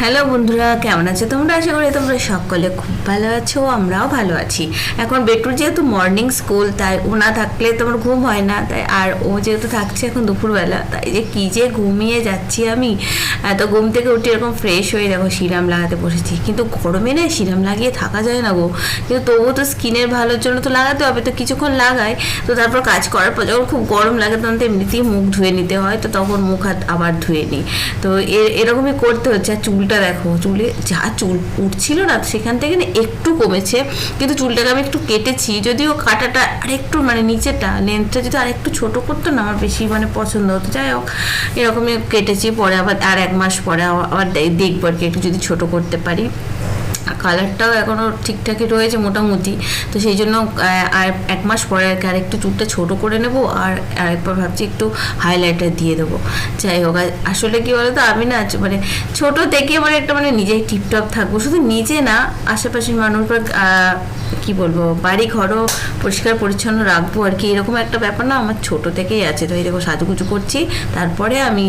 Hello বন্ধুরা, কেমন আছো তোমরা? আশা করি তোমরা সকলে খুব ভালো আছো, আমরাও ভালো আছি। এখন বেটুর যেহেতু মর্নিং স্কুল তাই ও না থাকলে তোমার ঘুম হয় না। তাই আর ও যেহেতু থাকছে এখন দুপুরবেলা, তাই যে কী যে ঘুমিয়ে যাচ্ছি আমি। এত ঘুম থেকে উঠে এরকম ফ্রেশ হয়ে দেখো সিরাম লাগাতে বসেছি। কিন্তু গরমে না সিরাম লাগিয়ে থাকা যায় না গো। কিন্তু তবুও তো স্কিনের ভালোর জন্য তো লাগাতে হবে, তো কিছুক্ষণ লাগাই, তো তারপর কাজ করার পর যখন খুব গরম লাগে তখন তো এমনিতেই মুখ ধুয়ে নিতে হয়, তো তখন মুখ হাত আবার ধুয়ে নিই। তো এরকমই করতে হচ্ছে। আর চুলটা দেখো, চুলে যা চুল উঠছিল না সেখান থেকে না একটু কমেছে, কিন্তু চুলটাকে আমি একটু কেটেছি, যদিও কাটাটা আরেকটু মানে নিচেটা লেন্থটা যদি আরেকটু ছোট করতো না, আমার বেশি মানে পছন্দ হতো। যাই হোক, এরকমই কেটেছি, পরে আবার আর এক মাস পরে আবার দেখব আর কি, একটু যদি ছোট করতে পারি। কালারটাও এখনও ঠিকঠাকই রয়েছে মোটামুটি। তো সেই জন্য আর এক মাস পরে আর কি আরেকটু চুলটা ছোট করে নেব আর আরেকবার ভাবছি একটু হাইলাইটার দিয়ে দেবো। যাই হোক আসলে কি বলতো, আমি না মানে ছোট থেকে মানে একটা মানে নিজেই টিপটপ থাকব। শুধু নিজে না, আশেপাশের মানুষ বা কি বলব, বাড়ি ঘরও পরিষ্কার পরিচ্ছন্ন রাখব আর কি। এরকম একটা ব্যাপার না, আমার ছোট থেকেই আছে। তো এই দেখো, সাজুগুজু করছি, তারপরে আমি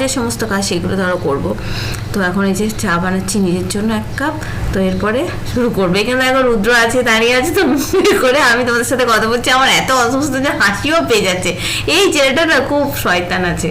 যে সমস্ত কাজ সেগুলো ধরো করব। তো এখন এই যে চা বানাচ্ছি নিজের জন্য এক কাপ। তো এরপরে শুরু করবে। এখানে এখন রুদ্র আছে দাঁড়িয়ে আছে, তো করে আমি তোমাদের সাথে কথা বলছি। আমার এত অসুস্থ যে হাসিও পেয়ে যাচ্ছে। এই ছেলেটা না খুব শয়তান আছে।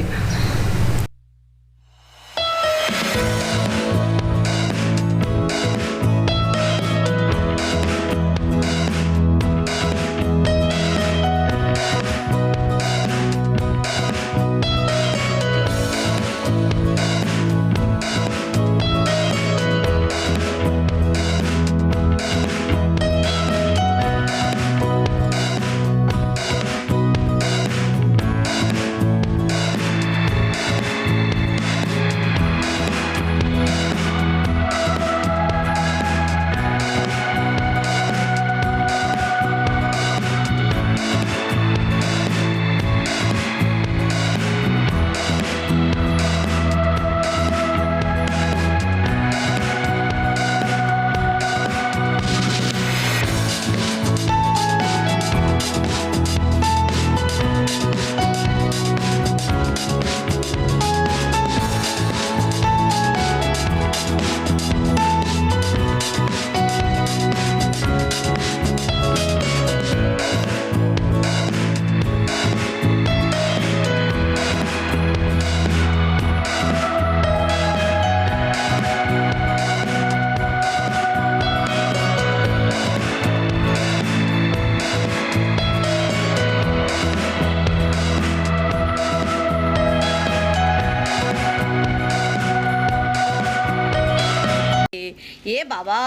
বাবা,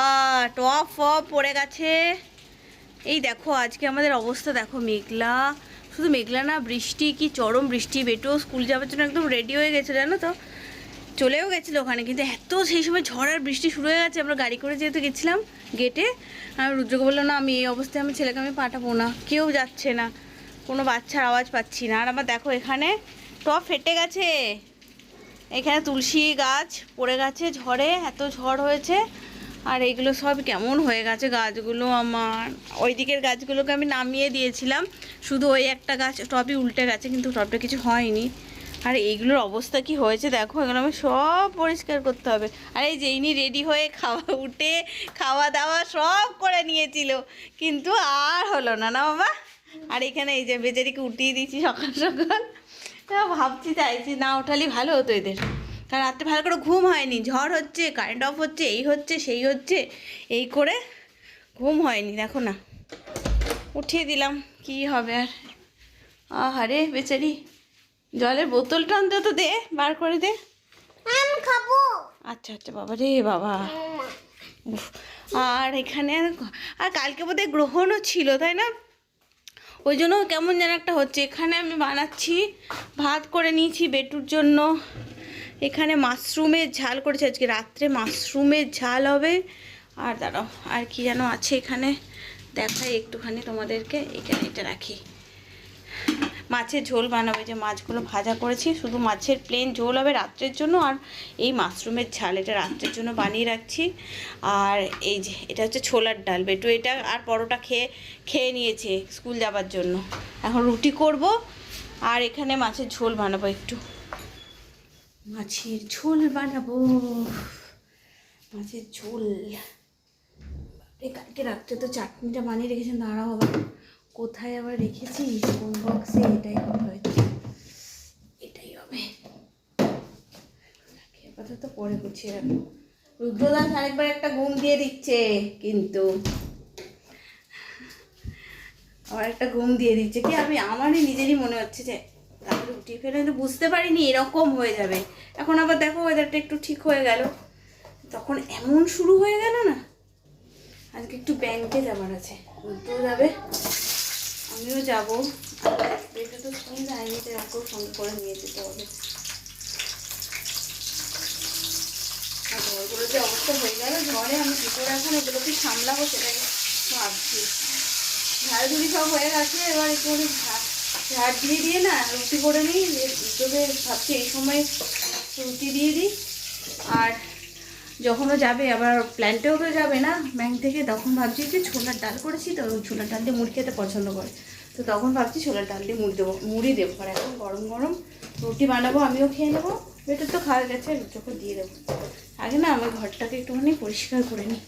টপ, ফপ পড়ে গেছে। এই দেখো, আজকে আমাদের অবস্থা দেখো, মেঘলা। শুধু মেঘলা না, বৃষ্টি, কি চরম বৃষ্টি বেটো স্কুল যাওয়ার জন্য একদম রেডি হয়ে গেছে, জানো তো? চলেও গেছিল ওখানে, কিন্তু এত সেই সময় ঝড় আর বৃষ্টি শুরু হয়ে গেছে, আমরা গাড়ি করে যেহেতু গেছিলাম গেটে আমি রুদ্রকে বললাম না, আমি এই অবস্থায় আমার ছেলেকে আমি পাঠাবো না, কেউ যাচ্ছে না, কোনো বাচ্চার আওয়াজ পাচ্ছি না। আর আমার দেখো, এখানে টপ ফেটে গেছে। এখানে তুলসী গাছ পড়ে গেছে ঝড়ে, এত ঝড় হয়েছে। আর এইগুলো সব কেমন হয়ে গেছে গাছগুলো আমার। ওই দিকের গাছগুলোকে আমি নামিয়ে দিয়েছিলাম। শুধু ওই একটা গাছ টপই উল্টে গেছে, কিন্তু টপটা কিছু হয়নি। আর এইগুলোর অবস্থা কি হয়েছে দেখো, এগুলো আমি সব পরিষ্কার করতে হবে। আর এই যে ইনি রেডি হয়ে খাওয়া, উঠে খাওয়া দাওয়া সব করে নিয়েছিল, কিন্তু আর হলো না না বাবা? আর এখানে এই যে বেচারিকে উঠিয়ে দিয়েছি সকাল সকাল। ভাবছি চাইছি না ওঠালেই ভালো হতো এদের। কারণ রাত্রে ভালো করে ঘুম হয়নি। ঝড় হচ্ছে কারেন্ট অফ হচ্ছে এই হচ্ছে সেই হচ্ছে এই করে ঘুম হয়নি দেখো না। উঠিয়ে দিলাম কি হবে আর? আহারে বেচারি জলের বোতলটা অন্তত দে বার করে দে। খাব। আচ্ছা আচ্ছা বাবা রে বাবা। আর এখানে আর কালকে বোধহয় গ্রহণও ছিল তাই না? ওই জন্য কেমন যেন একটা হচ্ছে। এখানে আমি বানাচ্ছি ভাত করে নিয়েছি বেটুর জন্য। এখানে মাশরুমের ঝাল করেছে আজকে, রাত্রে মাশরুমের ঝাল হবে। আর দাঁড়াও, আর কি যেন আছে এখানে? দেখাই একটুখানি তোমাদেরকে, এখানে এটা রাখি। মাছের ঝোল বানাবে যে মাছগুলো ভাজা করেছি, শুধু মাছের প্লেন ঝোল হবে রাত্রের জন্য, আর এই মাশরুমের ঝাল এটা রাত্রের জন্য বানিয়ে রাখছি। আর এই যে, এটা হচ্ছে ছোলার ডাল, বেটু এটা আর পরোটা খেয়ে খেয়ে নিয়েছে স্কুল যাবার জন্য। এখন রুটি করব, আর এখানে মাছের ঝোল বানাবো একটু। মাছের ঝোল বানাবো। মাছের ঝোল। কালকে রাত্রে তো চাটনিটা বানিয়ে রেখেছেন দাঁড়াও আবার। কোথায় আবার রেখেছি? কোন বক্সে এটাই হবে এটাই হবে। আপাতত পরে গুছিয়ে রাখব রুদ্রদাস আরেকবার একটা ঘুম দিয়ে দিচ্ছে, কিন্তু। আমার একটা ঘুম দিয়ে দিচ্ছে। কি আমি, আমারই নিজেরই মনে হচ্ছে যে ফেলে কিন্তু বুঝতে পারিনি এরকম হয়ে যাবে। এখন আবার দেখো ওয়েদারটা একটু ঠিক হয়ে গেল। তখন এমন শুরু হয়ে গেল না? আজকে একটু ব্যাংকে যাবার আছে। উঠতেও যাবে। আমিও যাব। এটা তো স্কুল যায়নি তো ওকেও সঙ্গে করে নিয়ে যেতে হবে। আর ঘরগুলো যে অবস্থা হয়ে গেল ঝড়ে আমি কী করে এখন এগুলোকে সামলাবো সেটাই ভাবছি। ঝাড়ঝুড়ি সব হয়ে গেছে, এবার একটু ঝাড় ঝাড় দিয়ে দিয়ে না রুটি করে নিই তোকে ভাবছি এই সময় রুটি দিয়ে দিই। আর যখনও যাবে, আবার প্ল্যান্টেও তো যাবে না ব্যাংক থেকে, তখন ভাবছি যে ছোলার ডাল করেছি তো, ছোলার ডাল দিয়ে মুড়ি খেতে পছন্দ করে। তো তখন ভাবছি ছোলার ডাল দিয়ে মুড়ি দেবো মুড়ি দেবো। আর এখন গরম গরম রুটি বানাবো, আমিও খেয়ে নেব। বেটার তো খাওয়া গেছে রুটিকে দিয়ে দেবো। আগে না আমার ঘরটাকে একটুখানি পরিষ্কার করে নিই।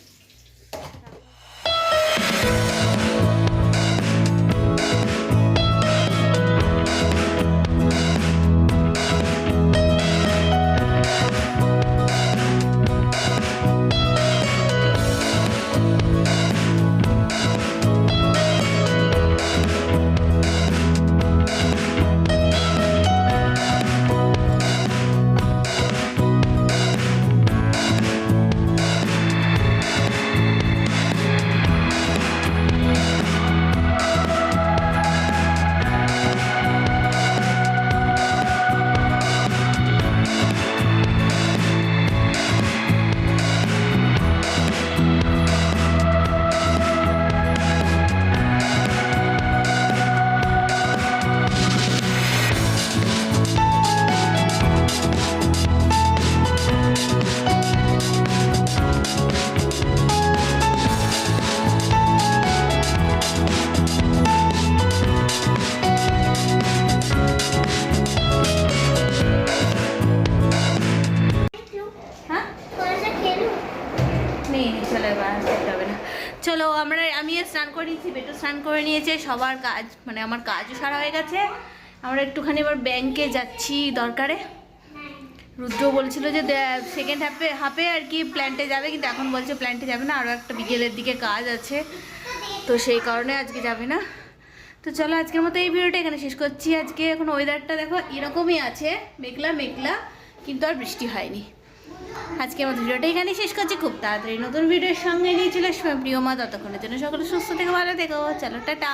বেটু স্নান করে নিয়েছে, সবার কাজ মানে আমার কাজও সারা হয়ে গেছে। আমরা একটুখানি এবার ব্যাংকে যাচ্ছি দরকারে। রুদ্র বলছিল যে সেকেন্ড হাফে হাফে আর কি প্ল্যান্টে যাবে, কিন্তু এখন বলছে প্ল্যান্টে যাবে না, আরও একটা বিকেলের দিকে কাজ আছে। তো সেই কারণে আজকে যাবে না। তো চলো আজকের মতো এই ভিডিওটা এখানে শেষ করছি। আজকে এখন ওয়েদারটা দেখো এরকমই আছে, মেঘলা মেঘলা, কিন্তু আর বৃষ্টি হয়নি। আজকে মতো ভিডিওটা এখানেই শেষ করছি। খুব তাড়াতাড়ি নতুন ভিডিওর সঙ্গে নিয়ে চলে আসবে। প্রিয় মা ততক্ষণের জন্য সকলে সুস্থ থেকে ভালো থেকো। চলো, টাটা।